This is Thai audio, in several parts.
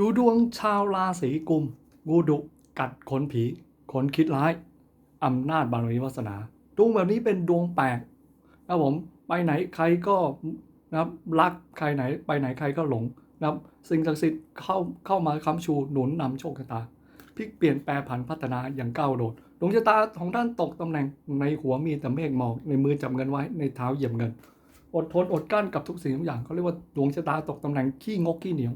ดูดวงชาวราศีกุม งูดุ กัดขนผีคนคิดร้าย อำนาจบารมีวาสนา ดวงแบบนี้เป็นดวงแปลกนะครับผมไปไหนใครก็นะครับรักใครไหนไปไหนใครก็หลงนะครับสิ่งศักดิ์สิทธิ์เข้าเข้ามาค้ำชูหนุนนำโชคชะตาพลิกเปลี่ยนแปลผันพัฒนาอย่างก้าวโดดดวงชะตาของท่านตกตำแหน่งในหัวมีแต่เมฆหมอกในมือจับเงินไว้ในเท้าเหยียบเงิน อดทนอดกลั้นกับทุกสิ่งทุกอย่างเขาเรียกว่าดวงชะตาตกตำแหน่งขี้งกขี้เหนียว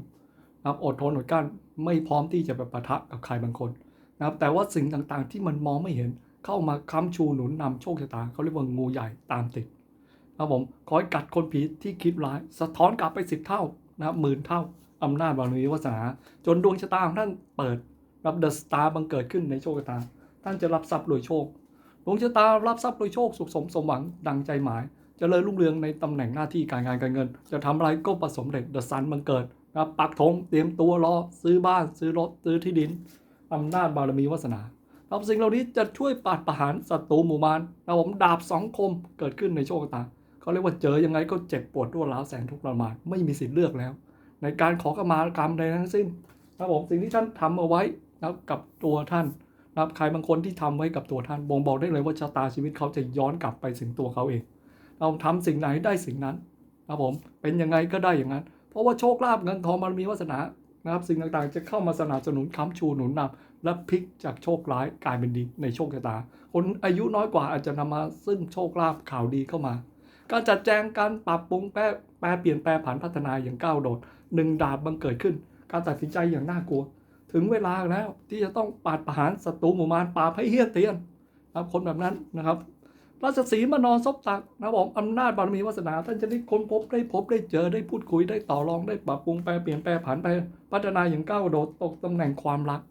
นะครับอดทนอดกั้นไม่พร้อมที่จะไปปะทะกับใครบางคนนะครับแต่ว่าสิ่งต่างๆที่มันมองไม่เห็นเข้ามาค้ำชูหนุนนำโชคชะตาเขาเรียกว่างูใหญ่ตามติดนะครับผมคอยกัดคนผีที่คิดร้าย สะท้อนกลับไปสิบเท่านะครับหมื่นเท่าอำนาจบารมีวาสนา จนดวงชะตาของท่านเปิดรับเดอะสตาร์บังเกิดขึ้นในโชคชะตา ท่านจะรับทรัพย์โดยโชคดวงชะตารับทรัพย์โดยโชคสุขสมสมหวังดังใจหมายเจริญรุ่งเรืองในตำแหน่งหน้าที่การงานการเงิน จะทำอะไรก็ประสบเร็จเดอะซันบังเกิด นะปักธงเตรียมตัวรอซื้อบ้านซื้อรถซื้อที่ดินอำนาจบารมีวาสนาครับสิ่งเหล่านี้จะช่วยปาดประหารศัตรูหมู่มารนะผมดาบสองคมเกิดขึ้นในโชคชะตาเขาเรียกว่าเจอยังไงก็เจ็บปวดรวดร้าวแสนทุกข์ทรมานไม่มีสิทธิ์เลือกแล้ว ในการขอกรรมากรรมใดทั้งสิ้นนะผมสิ่งที่ท่านทำเอาไว้นะกับตัวท่านนะใครบางคนที่ทำไว้กับตัวท่านบ่งบอกได้เลยว่าชะตาชีวิตเขาจะย้อนกลับไปถึงตัวเขาเองเราทำสิ่งไหนได้สิ่งนั้นนะผมเป็นยังไงก็ได้อย่างนั้น เพราะว่าโชคลาภเงินทองมันมีวาสนานะครับสิ่งต่างๆ จะเข้ามาสนับสนุนค้ำชูหนุนนำและพลิกจากโชคร้ายกลายเป็นดีในโชคชะตา คนอายุน้อยกว่าอาจจะนำมาซึ่งโชคลาภข่าวดีเข้ามา การจัดแจงการปรับปรุงแปรแปรเปลี่ยนแปลผันพัฒนาอย่างก้าวโดดหนึ่งดาบบังเกิดขึ้น การตัดสินใจอย่างน่ากลัว ถึงเวลาแล้วที่จะต้องปาดประหารศัตรูหมู่มารปราบให้เฮี้ยนเตียนนะครับคนแบบนั้นนะครับ ราชสีมานอนซบตักนะครับผมอำนาจบารมีวาสนา ท่านจะได้ค้นพบได้พบได้เจอได้พูดคุยได้ต่อรองได้ปรับปรุงแปลเปลี่ยนแปลผันไปพัฒนาอย่างก้าวโดดตกตำแหน่งความรัก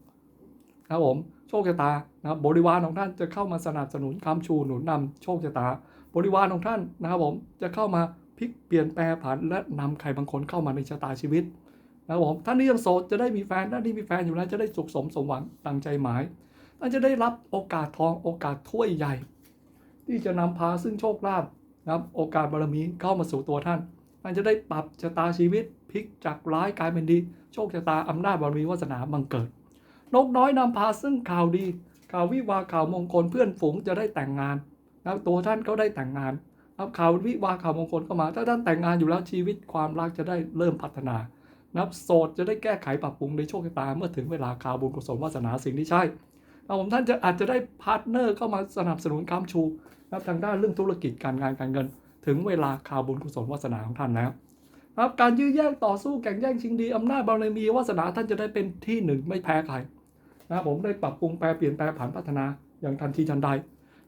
นะครับผมโชคชะตานะครับบริวารของท่านจะเข้ามาสนับสนุนคำชูหนุนนำโชคชะตา บริวารของท่านนะครับผมจะเข้ามาพลิกเปลี่ยนแปลผันและนำใครบางคนเข้ามาในชะตาชีวิตนะครับผมท่านที่ยังโสดจะได้มีแฟนท่านที่มีแฟนอยู่แล้วจะได้สุขสมสมหวังดังใจหมายท่านจะได้รับโอกาสทองโอกาสถ้วยใหญ่ ที่จะนำพาซึ่งโชคลาภนะครับโอกาสบารมีเข้ามาสู่ตัวท่านท่านจะได้ปรับชะตาชีวิตพลิกจากร้ายกลายเป็นดี โชคชะตาอำนาจบารมีวาสนาบังเกิด นกน้อยนำพาซึ่งข่าวดีข่าววิวาข่าวมงคลเพื่อนฝูงจะได้แต่งงานนะครับตัวท่านก็ได้แต่งงานนะครับข่าววิวาข่าวมงคลเข้ามา ถ้าท่านแต่งงานอยู่แล้วชีวิตความรักจะได้เริ่มพัฒนานะครับโสดจะได้แก้ไขปรับปรุงในโชคชะตาเมื่อถึงเวลาข่าวบุญกุศลวาสนาสิ่งที่ใช่บผมท่านจะอาจจะได้พาร์ทเนอร์เข้ามาสนับสนุนค้ำชู นะครับทางด้านเรื่องธุรกิจการงานการเงิน ถึงเวลาข่าวบุญกุศลวาสนาของท่านนะครับการยื้อแย่งต่อสู้แข่งแย่งชิงดีอำนาจบารมีวาสนาท่านจะได้เป็นที่หนึ่งไม่แพ้ใครนะครับผมได้ปรับปรุงแปลเปลี่ยนแปลผันพัฒนาอย่างทันทีทันใด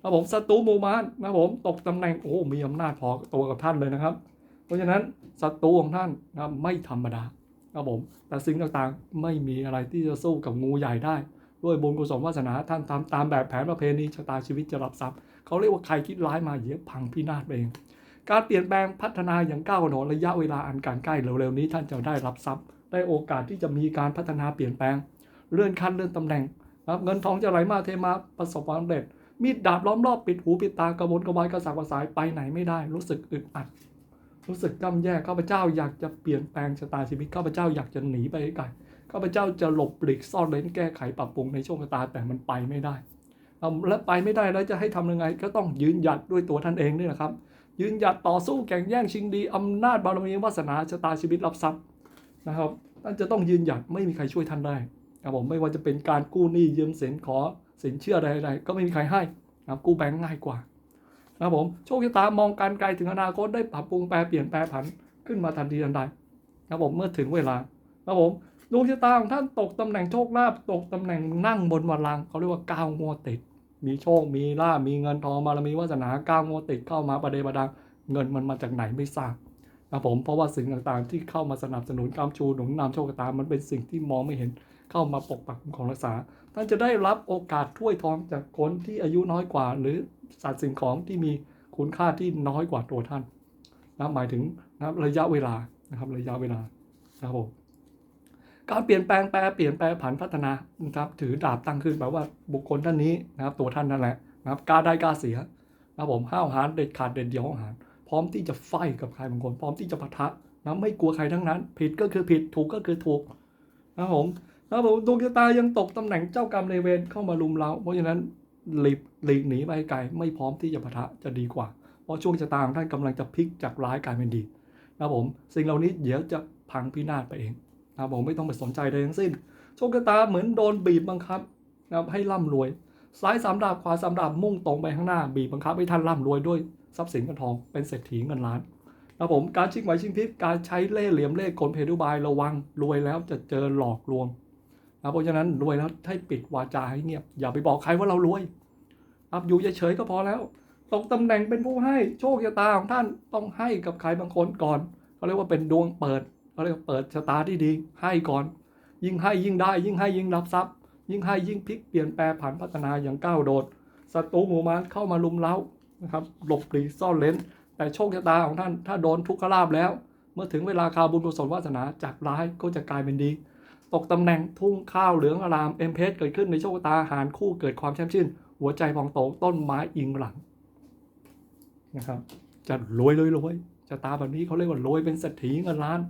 นะผมศัตรูมูมารนะผมตกตำแหน่งโอ้มีอำนาจพอตัวกับท่านเลยนะครับ เพราะฉะนั้นศัตรูของท่านนะไม่ธรรมดาครับผมแต่สิ่งต่างๆไม่มีอะไรที่จะสู้กับงูใหญ่ได้ ด้วยบุญกุศลวาสนาท่านทำตามแบบแผนประเพณีชะตาชีวิตจะรับทรัพย์ เขาเรียกว่าใครคิดร้ายมาเยียบพังพินาศไปเอง การเปลี่ยนแปลงพัฒนาอย่างก้าวกระโดดระยะเวลาอันการใกล้เร็วๆนี้ท่านจะได้รับทรัพย์ ได้โอกาสที่จะมีการพัฒนาเปลี่ยนแปลง เลื่อนขั้นเลื่อนตำแหน่งนะครับเงินทองจะไหลมาเทมาประสบความสำเร็จ มีดดาบล้อมรอบปิดหูปิดตากระวนกระวายกระสับกระส่ายไปไหนไม่ได้ รู้สึกอึดอัด รู้สึกย่ำแย่ข้าพเจ้าอยากจะเปลี่ยนแปลงชะตาชีวิตข้าพเจ้าอยากจะหนีไปไกลข้าพเจ้าจะหลบหลีกซ่อนเร้นแก้ไขปรับปรุงในโชคชะตาแต่มันไปไม่ได้ เอาและไปไม่ได้แล้วจะให้ทำยังไง ก็ต้องยืนหยัดด้วยตัวท่านเองนี่แหละครับ ยืนหยัดต่อสู้แข่งแย่งชิงดีอำนาจบารมีวาสนาชะตาชีวิตรับทรัพย์นะครับท่านจะต้องยืนหยัดไม่มีใครช่วยท่านได้ครับผมไม่ว่าจะเป็นการกู้หนี้ยืมสินขอสินเชื่อใดๆก็ไม่มีใครให้นะครับกู้แบงก์ง่ายกว่านะครับผมโชคชะตามองการไกลถึงอนาคตได้ปรับปรุงแปลเปลี่ยนแปลผันขึ้นมาทันทีทันใดนะครับผมเมื่อถึงเวลานะครับผมดวงชะตาของท่านตกตำแหน่งโชคลาภตกตำแหน่งนั่งบนบัลลังเขาเรียกว่าก้าวงัวติด มีโชค มีลาภมีเงินทองบารมีวาสนาก้าวงัวติดเข้ามาประเดประดัง เงินมันมาจากไหนไม่ทราบนะผมเพราะว่าสิ่งต่างๆ ที่เข้ามาสนับสนุนกำชูหนุนนำโชคชะตามันเป็นสิ่งที่มองไม่เห็นเข้ามาปกปักของรักษา ท่านจะได้รับโอกาสถ้วยทองจากคนที่อายุน้อยกว่า หรือสัตว์สิ่งของที่มีคุณค่าที่น้อยกว่าตัวท่านนะหมายถึงนะระยะเวลานะครับระยะเวลานะครับผม การเปลี่ยนแปลงแปลเปลี่ยนแปลผันพัฒนานะครับถือดาบตั้งขึ้นแปลว่าบุคคลท่านนี้นะครับตัวท่านนั่นแหละนะครับกล้าได้กล้าเสียนะผมห้าวหาญเด็ดขาดเด็ดเดี่ยวห้าวหาญพร้อมที่จะไฟกับใครบางคน พร้อมที่จะปะทะนะไม่กลัวใครทั้งนั้น ผิดก็คือผิดถูกก็คือถูกนะผมนะผมดวงชะตายังตกตำแหน่งเจ้ากรรมในเวรเข้ามาลุมเรา เพราะฉะนั้นหลีกหลีกหนีไปไกลไม่พร้อมที่จะปะทะจะดีกว่า เพราะช่วงชะตาของท่านกำลังจะพลิกจากร้ายกลายเป็นดีนะผมสิ่งเหล่านี้เดี๋ยวจะพังพินาศไปเอง นะบผมไม่ต้องไปสนใจใดทั้งสิ้น โชคชะตาเหมือนโดนบีบบังคับนะครับให้ร่ำรวย ซ้ายสามดาบขวาสามดาบมุ่งตรงไปข้างหน้า บีบบังคับให้ท่านร่ำรวยด้วยทรัพย์สินเงินทองเป็นเศรษฐีเงินล้านนะผมการชิงไหวชิงพริบการใช้เล่ห์เหลี่ยมเล่ห์กลเพดุบายระวังรวยแล้วจะเจอหลอกลวงนะเพราะฉะนั้นรวยแล้วให้ปิดวาจาให้เงียบ อย่าไปบอกใครว่าเรารวยครับอยู่เฉยๆก็พอแล้วตกตำแหน่งเป็นผู้ให้โชคชะตาของท่านต้องให้กับใครบางคนก่อนเขาเรียกว่าเป็นดวงเปิด เขาเรียกว่าเปิดชะตาที่ดี ให้ก่อน ยิ่งให้ยิ่งได้ ยิ่งให้ยิ่งรับทรัพย์ ยิ่งให้ยิ่งพลิกเปลี่ยนแปลผันพัฒนาอย่างก้าวโดดศัตรูหมู่มารเข้ามาลุมเล้านะครับหลบหลีกซ่อนเลนแต่โชคชะตาของท่านถ้าโดนทุกขลาบแล้ว เมื่อถึงเวลาคาบุญกุศลวาสนาจากร้ายก็จะกลายเป็นดี ตกตำแหน่งทุ่งข้าวเหลืองอารามเอ็มเพสเกิดขึ้นในโชคชะตาหารคู่เกิดความแช่มชื่น หัวใจพองโตต้นไม้อิงหลังนะครับจะรวยรวยรวยชะตาแบบนี้เขาเรียกว่ารวยเป็นเศรษฐีเงินล้าน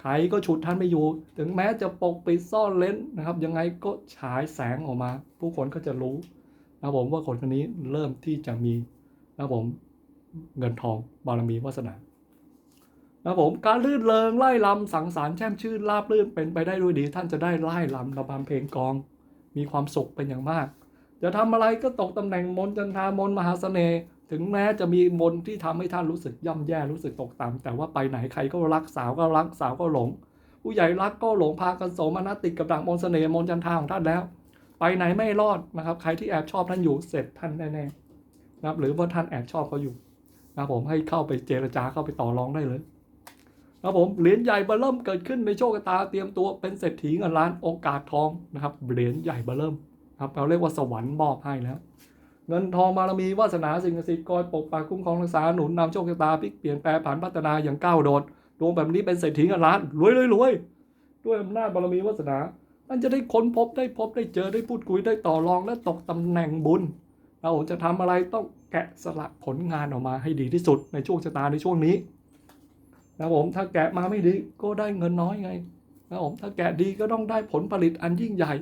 ใครก็ฉุดท่านไม่อยู่ ถึงแม้จะปกปิดซ่อนเล้นนะครับ ยังไงก็ฉายแสงออกมา ผู้คนก็จะรู้นะครับผมว่าคนคนนี้เริ่มที่จะมีนะครับผมเงินทองบารมีวาสนานะผมการลื่นเริงไล่ลำสังสรรแช่มชื่นราบรื่นเป็นไปได้ด้วยดี ท่านจะได้ไล่ลำระบำเพลงกอง มีความสุขเป็นอย่างมาก จะทำอะไรก็ตกตำแหน่งมนจันทามนมหาเสน่ห์ ถึงแม้จะมีมนที่ทำให้ท่านรู้สึกย่ำแย่รู้สึกตกต่ำแต่ว่าไปไหนใครก็รักสาวก็รักสาวก็หลง ผู้ใหญ่รักก็หลงพากันโสมนัสติดกับดักมนเสน่ห์มนจันทราของท่านแล้ว ไปไหนไม่รอดนะครับ ใครที่แอบชอบท่านอยู่เสร็จท่านแน่ๆนะครับหรือว่าท่านแอบชอบเขาอยู่นะผมให้เข้าไปเจรจาเข้าไปต่อรองได้เลยนะผมเหรียญใหญ่เบอร์เริ่มเกิดขึ้นในโชคตาเตรียมตัวเป็นเศรษฐีเงินล้านโอกาสทองนะครับเหรียญใหญ่เบอร์เริ่มครับเราเรียกว่าสวรรค์มอบให้แล้ว เงินทองบารมีวาสนาสิ่งศักดิ์สิทธิ์คอยปกปักคุ้มครองรักษาหนุนนำโชคชะตาพลิกเปลี่ยนแปลผันพัฒนาอย่างก้าวโดดดวงแบบนี้เป็นเศรษฐีเงินล้านรวยรวยรวยด้วยอำนาจบารมีวาสนาท่านจะได้ค้นพบได้พบได้เจอได้พูดคุยได้ต่อรองและตกตำแหน่งบุญเราจะทำอะไรต้องแกะสลักผลงานออกมาให้ดีที่สุดในช่วงชะตาในช่วงนี้นะผมถ้าแกะมาไม่ดีก็ได้เงินน้อยไงนะผมถ้าแกะดีก็ต้องได้ผลผลิตอันยิ่งใหญ่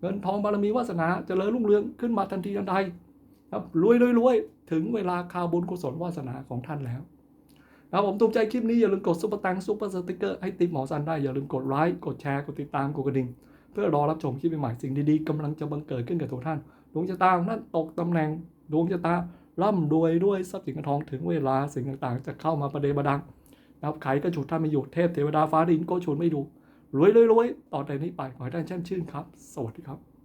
เงินทองบารมีวาสนาเจริญรุ่งเรืองขึ้นมาทันทีทันใด ครับรวยรวยรวยถึงเวลาคาวบุญกุศลวาสนาของท่านแล้วนะครับผมถูกใจคลิปนี้อย่าลืมกดซุปเปอร์ตังซุปเปอร์สติกเกอร์ให้ติปหมอซันได้อย่าลืมกดไลค์กดแชร์กดติดตามกดกระดิ่งเพื่อรอรับชมคลิปใหม่สิ่งดีๆกำลังจะบังเกิดขึ้นกับทุกท่านดวงชะตาของท่านตกตำแหน่งดวงชะตาร่ำรวยด้วยทรัพย์สินเงินทองถึงเวลาสิ่งต่างๆ จะเข้ามาประเดประดังนะครับใครก็ฉุดท่านไม่อยู่เทพเทวดาฟ้าดินก็ฉุดไม่ดูรวยรวยรวยต่อแต่นี้ไปขอให้ท่านแช่มชื่นครับ สวัสดีครับ